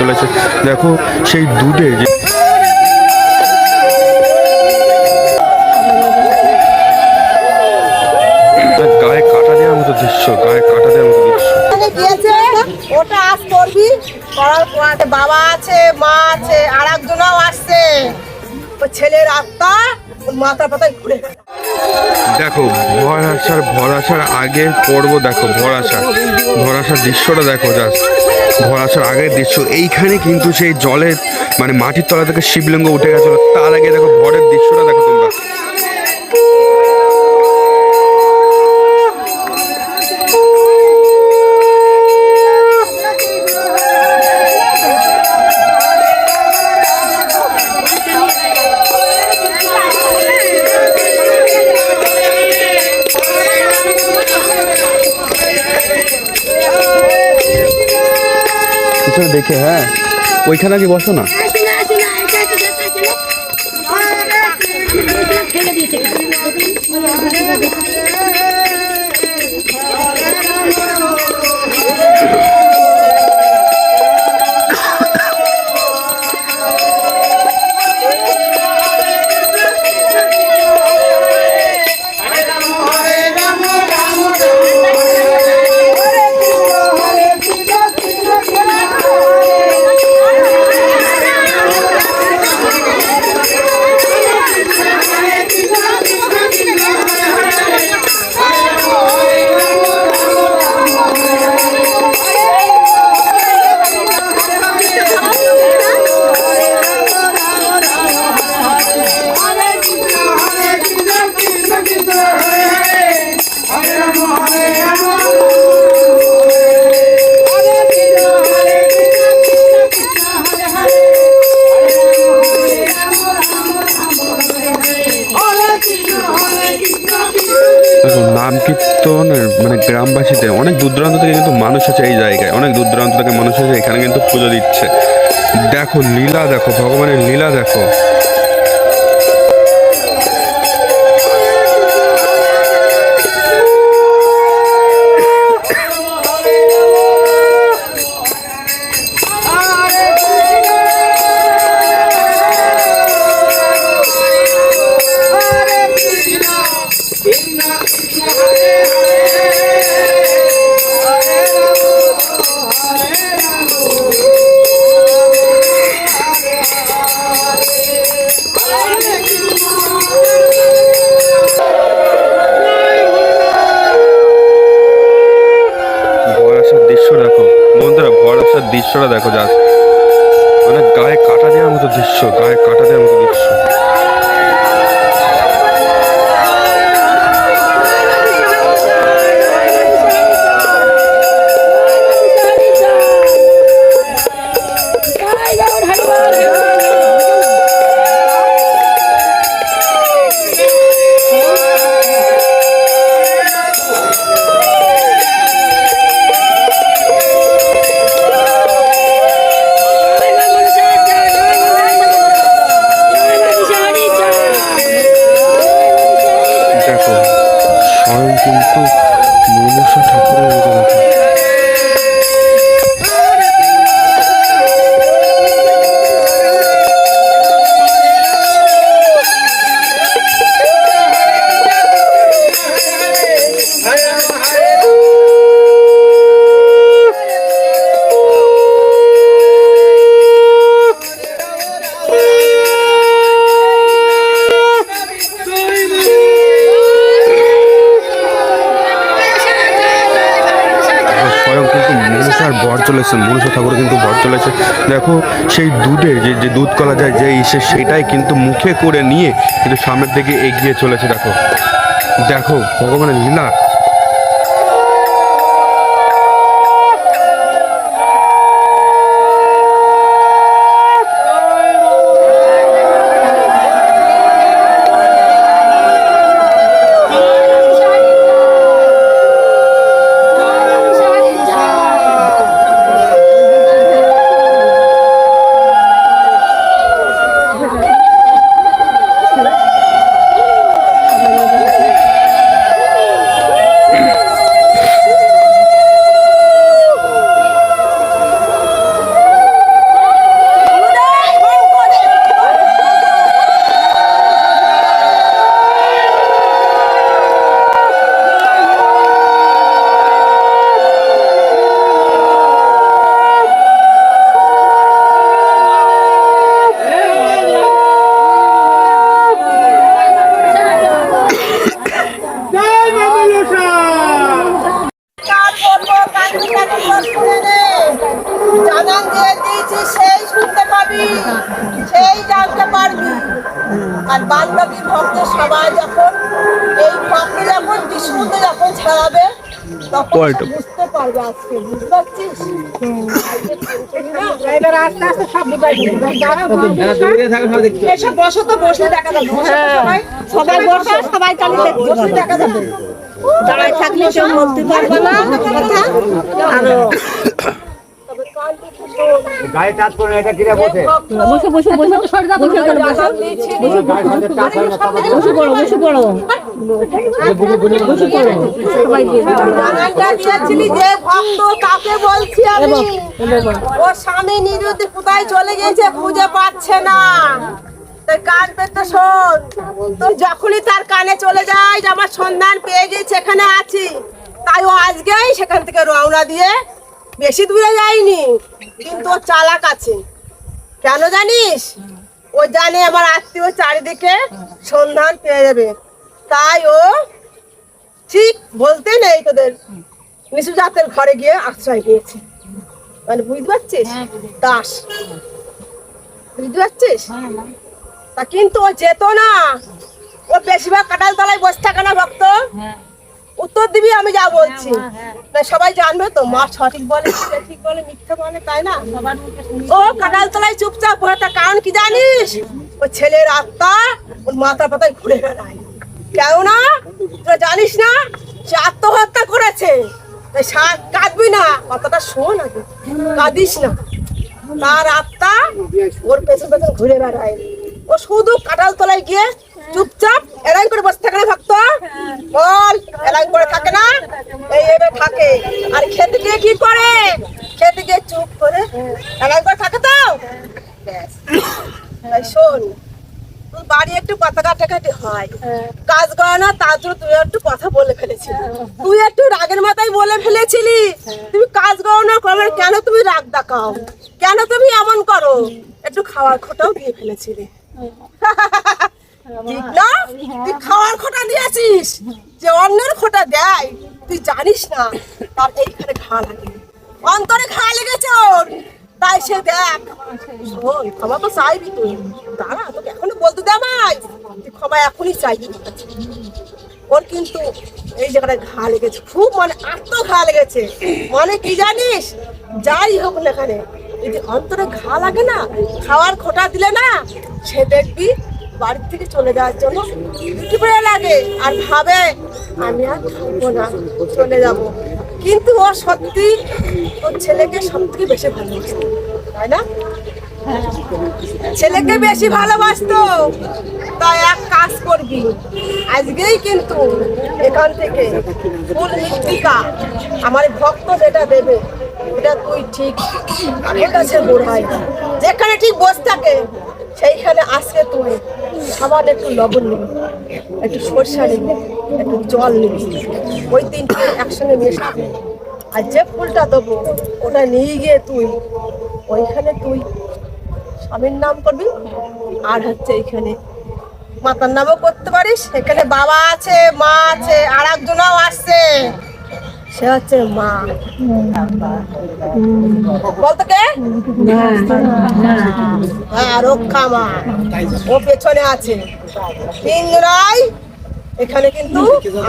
চলেছে। দেখো সেই দুধে যে গায়ে কাটা দেওয়ার মতো দৃশ্য গায়ে কাটা দেওয়ার মতো দৃশ্য। ওটা আজ করবি করার পর বাবা আছে মা আছে আর একজনও আসছে। ওই ছেলের আত্মা ওর মাথা পাতায় ঘুরে দেখো ভর আসার ভর আসার আগের পর্ব দেখো ভর আসা ভর আসার দৃশ্যটা দেখো জাস্ট ভর আসার আগের দৃশ্য। এইখানে কিন্তু সেই জলের মানে মাটির তলা থেকে শিবলিঙ্গ উঠে গেছিল। তার আগে দেখো ভরের দৃশ্যটা দেখো তোমরা। দেখে হ্যাঁ? ওইখানে কি বসো না। নাম কীর্তন মানে গ্রামবাসীতে অনেক দূর দূরান্ত থেকে কিন্তু মানুষ আছে এই জায়গায়। অনেক দূর দূরান্ত থেকে মানুষ আছে এখানে কিন্তু পুজো দিচ্ছে। দেখো, লীলা দেখো, ভগবানের লীলা দেখো। দৃশ্যটা দেখো যা মানে গায়ে কাটা দেওয়ার মতো দৃশ্য গায়ে কাটা দেওয়ার মতো দৃশ্য। সেই দুধের যে যে দুধ কলা যায়, যে ইসে সেটাই কিন্তু মুখে করে নিয়ে কিন্তু সামনের দিকে এগিয়ে চলেছে, দেখো। দেখো, ভগবানের লীলা। যখন যখন ছাড়াবে তখন বুঝতে পারবে আজকে বুঝতে পারছিস? এবার আস্তে আস্তে সব এসব বসো তো বসলে দেখা যাবে। সবাই। সবাই বসো সবাই কালি বসলে দেখা যাবে। দাঁড়ায় থাকলে কেউ বলতে পারবে। না কথা? আরও। গায়ে টাচ করে এটা কিনে বসে? বসে বসে বসে বসে করো বসে বসে করো বসে করো জানানটা দিয়েছিলি যে ভক্ত তাকে বলছি আমি ও স্বামী নিরুদ্ধ কোথায় চলে গেছে খুঁজে পাচ্ছে না। কান পেতে শোন। তো যখনই তার কানে চলে যায় যে আমার সন্ধান পেয়ে গেছে এখানে আছি। তাই ও আজকেই সেখান থেকে রওনা দিয়ে বেশি দূরে যায়নি কিন্তু ও চালাক আছে। কেন জানিস? ও জানে আমার আত্মীয় চারিদিকে সন্ধান পেয়ে যাবে। তাই ও ঠিক বলতে নেই তোদের। নিচু জাতের ঘরে গিয়ে আশ্রয় নিয়েছে। মানে বুঝতে পারছিস? দাস। বুঝতে পারছিস? তা কিন্তু ও যেত না। ও বেশিরভাগ কাটাল তলায় বসে থাকে না ভক্ত? উত্তর দিবি আমি যা বলছি। না সবাই জানবে তো মা সঠিক বলে ঠিক বলে মিথ্যে বলে তাই না? ও কাটাল তলায় চুপচাপ। কারণ কি জানিস? ও ছেলের আত্মা ওর মাথা পাতায় ঘুরে বেড়ায়। কেন না? তোরা জানিস না? সে আত্মহত্যা করেছে। তাই কাঁদবি না। কথাটা শোন আগে কাঁদিস না। তার আত্মা ওর পেছন পেছন ঘুরে বেড়ায়। ও শুধু কাঁঠাল তলায় গিয়ে চুপচাপ এরাই করে বসে থাকে না ভক্ত। বল এরাই করে থাকে না। এই এবার থাকে। আর খেতে গিয়ে কি করে? খেতে গিয়ে চুপ করে এরাই করে থাকে তো? শোন বাড়ি একটু কথা কাটাকাটি হয়। কাজ করে না, তার জন্য তুই একটু কথা বলে ফেলেছিলি। তুই একটু রাগের মাথায় বলে ফেলেছিলি। তুমি কাজ করো না, কেন তুমি রাগ দেখাও? কেন তুমি এমন করো? একটু খাওয়ার খোটাও দিয়ে ফেলেছিলি। না? তুই খাওয়ার খোটা দিয়েছিস যে অন্যের খোটা দেয়। তুই জানিস না, তার এইখানে ঘা লাগে। অন্তরে ঘা লেগেছে ওর। তাই সে দেখ। শোন, ক্ষমা তো চাইবি তুই। দাঁড়া, তোকে এখনও বলতে দে আমায়। তুই ক্ষমা এখনই চাইবি। ওর কিন্তু এই জায়গাটায় ঘা লেগেছে। খুব মানে আত্ম ঘা লেগেছে। মানে কি জানিস? যাই হোক না এখানে যদি অন্তরে ঘা লাগে না, খাওয়ার খোটা দিলে না, সে দেখবি বাড়ির থেকে চলে যাওয়ার জন্য করে লাগে? আর ভাবে, আমি আর থাকব না, চলে যাব। কিন্তু ও সত্যি, ওর ছেলেকে সব থেকে বেশি ভালোবাসতো, তাই না? ছেলেকে বেশি ভালোবাসতো, তাই এক কাজ করবি। আজকেই কিন্তু এখান থেকে ফুল মৃত্তিকা আমার ভক্ত যেটা দেবে এটা তুই ঠিক এটা সে বোঝায় যেখানে ঠিক বসে থাকে, সেইখানে আজকে তুই। সামান্য একটু লবণ নিবি, একটু সরষা নিবি, একটু জল নিবি। ওই তিনটে একসঙ্গে মেশাবি আর যে ফুলটা দেবো, ওটা নিয়ে গিয়ে তুই, ওইখানে তুই স্বামীর নাম করবি, আর হচ্ছে এইখানে মাতার নামও করতে পারিস, এখানে বাবা আছে, মা আছে, আর সে হচ্ছে মা। বলতো কে? হ্যাঁ রক্ষা মা। ও পেছনে আছে। তিনজনাই এখানে কিন্তু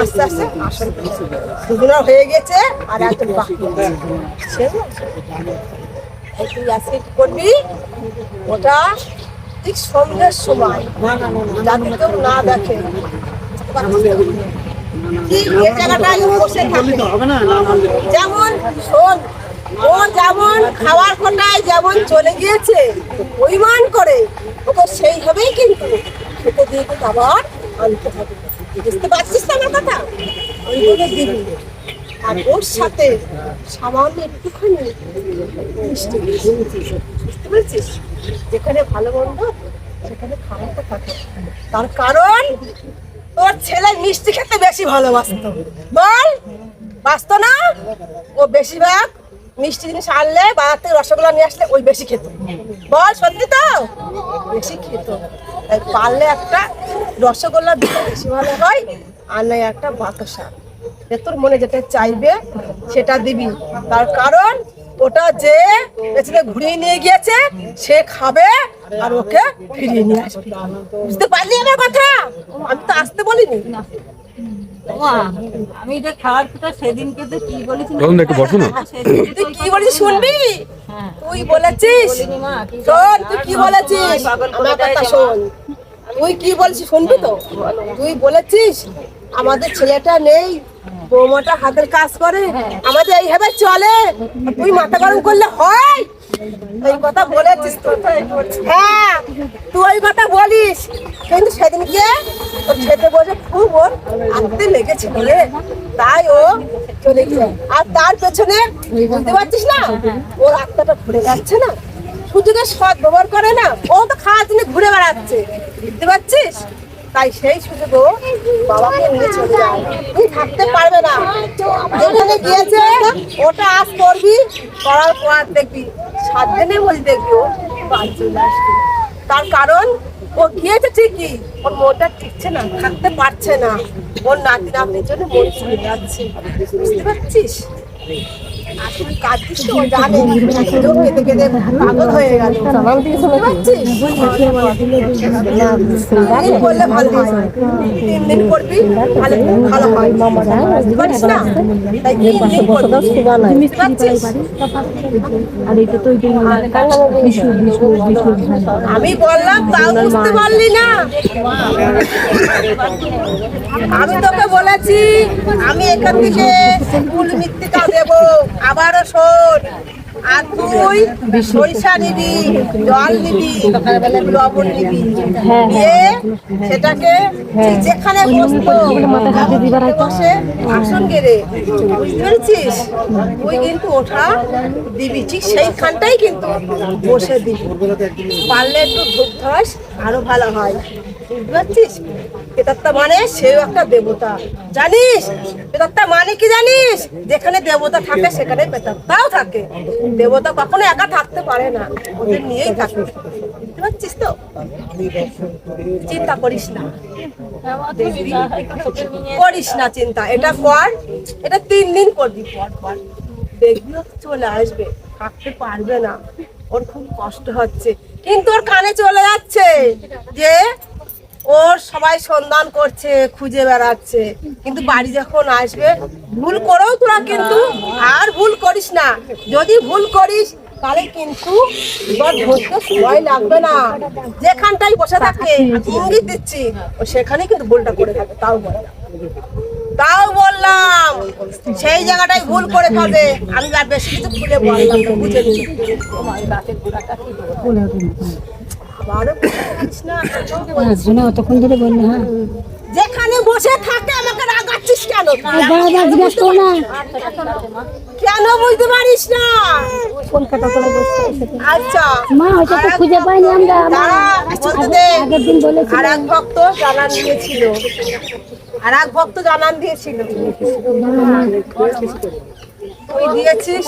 আস্তে আস্তে পেয়েছে। দুজনের হয়ে গেছে আর একজন বাকি সে তুই আজকে কি করবি? ওটা ঠিক সন্ধ্যের সময়। যাতে কেউ না দেখে। যেমন ও যেমন খাওয়ার কোটায় যেমন চলে গিয়েছে পরিমাণ করে ওকে সেইভাবেই কিন্তু খেতে দিয়ে কিন্তু আবার আনতে হবে। বুঝতে পারছিস তো আমার কথা? ওইগুলো দিবি। আর ওর সাথে সামান্য একটুখানি মিষ্টি বুঝতে পেরেছিস? যেখানে ভালো মন্দ সেখানে খারাপটা থাকে। তার কারণ তোর ছেলে মিষ্টি খেতে বেশি ভালোবাসতো বল বাসতো না? ও বেশিরভাগ মিষ্টি জিনিস আনলে বাজার থেকে রসগোল্লা নিয়ে আসলে ওই বেশি খেত। বল, সত্যি তো? বেশি খেত। পারলে একটা রসগোল্লা দিলে বেশি ভালো হয়, আর নয় একটা বাতাসা। তোর মনে যেটা চাইবে সেটা দিবি। তার কারণ ওটা যে পেছনে ঘুরিয়ে নিয়ে গিয়েছে সে খাবে আর ওকে ফিরিয়ে নিয়ে আসবে। বুঝতে পারলি আমার কথা? আমি তো আসতে বলিনি। আমি এটা খাওয়ার কথা সেদিনকে তো কি বলেছি রতন একটু বসো না। তুই কি বলেছিস শুনবি? তুই বলেছিস? শোন তুই কি বলেছিস? আমার কথা শোন। তুই কি বলছিস শুনবি তো? তুই বলেছিস আমাদের ছেলেটা নেই বৌমাটা হাতের কাজ করে, আমাদের এইভাবে চলে। তুই মাথা গরম করলে হয়। এই কথা বলেছিস হ্যাঁ তুই ওই কথা বলিস। কিন্তু সেদিনকে ওর খেতে বসে খুব ওর লেগেছিল রে। তাই ও চলে আর তার পেছনে পারছিস না, ওর যাচ্ছে না। সুযোগে সৎ ব্যবহার করে না, ও তো খাওয়ার জন্য ঘুরে বেড়াচ্ছে। বুঝতে পারছিস? তাই সেই সুযোগ ও বাবাকে নিয়ে চলে যায়। তুই থাকতে পারবে না। যেখানে গিয়েছে ওটা আজ করবি, করার পর দেখবি সাত দিনে বলি দেখবি ও আসবে। তার কারণ, ও গিয়েছে ঠিকই, ওর মনটা টিকছে না, থাকতে পারছে না। ওর নাতি নাতনির জন্য মন চলে যাচ্ছে। বুঝতে পারছিস? আমি বললাম তাও বুঝতে পারলি না। আমি তোকে বলেছি আমি এখান থেকে দেবো। আবারও শোন আর তুই সরিষা নিবি জল নিবি লবণ নিবি। দিয়ে সেটাকে যেখানে বসতো বসে আসন গেড়ে। বুঝতে পেরেছিস? তুই কিন্তু ওঠা দিবি ঠিক সেইখানটাই কিন্তু বসে দিবি। পারলে একটু ধূপ ধস আরও ভালো হয়। বুঝতে পারছিস মানে সেও একটা দেবতা। জানিস? মানে কি জানিস? যেখানে দেবতা থাকে, সেখানে থাকে। দেবতা কখনো একা থাকতে পারে না, ওদের নিয়েই থাকে। বুঝতে পারছিস তো? চিন্তা করিস না। করিস না চিন্তা। এটা কর। এটা তিন দিন করবি। পর পর দেখবি চলে আসবে। থাকতে পারবে না। ওর খুব কষ্ট হচ্ছে। কিন্তু ওর কানে চলে যাচ্ছে যে ওর সবাই সন্ধান করছে, খুঁজে বেড়াচ্ছে। কিন্তু বাড়ি যখন আসবে, ভুল করেও তোরা কিন্তু আর ভুল করিস না। যদি ভুল করিস, তাহলে কিন্তু এবার ধরতে সময় লাগবে না। যেখানটাই বসে থাকে, ইঙ্গিত দিচ্ছি, ও সেখানেই কিন্তু ভুলটা করে থাকে, তাও বলে তাও বললাম, সেই জায়গাটাই ভুল করে খাবে আমি আর বেশি কিছু খুলে বললাম বুঝে অতক্ষণ ধরে বললে হ্যাঁ। যেখানে বসে থাকে আমাকে রাগাচ্ছিস কেন? বাবা জিজ্ঞেস করো না। কেন বুঝতে পারিস না? কলকাতা করে বসে আচ্ছা। মা ওটা তো খুঁজে পাইনি আমরা। দাঁড়া, বলতে দে। আগের দিন বলেছি আর এক ভক্ত জানান দিয়েছিল। আর এক ভক্ত জানান দিয়েছিল। তুই দিয়েছিস?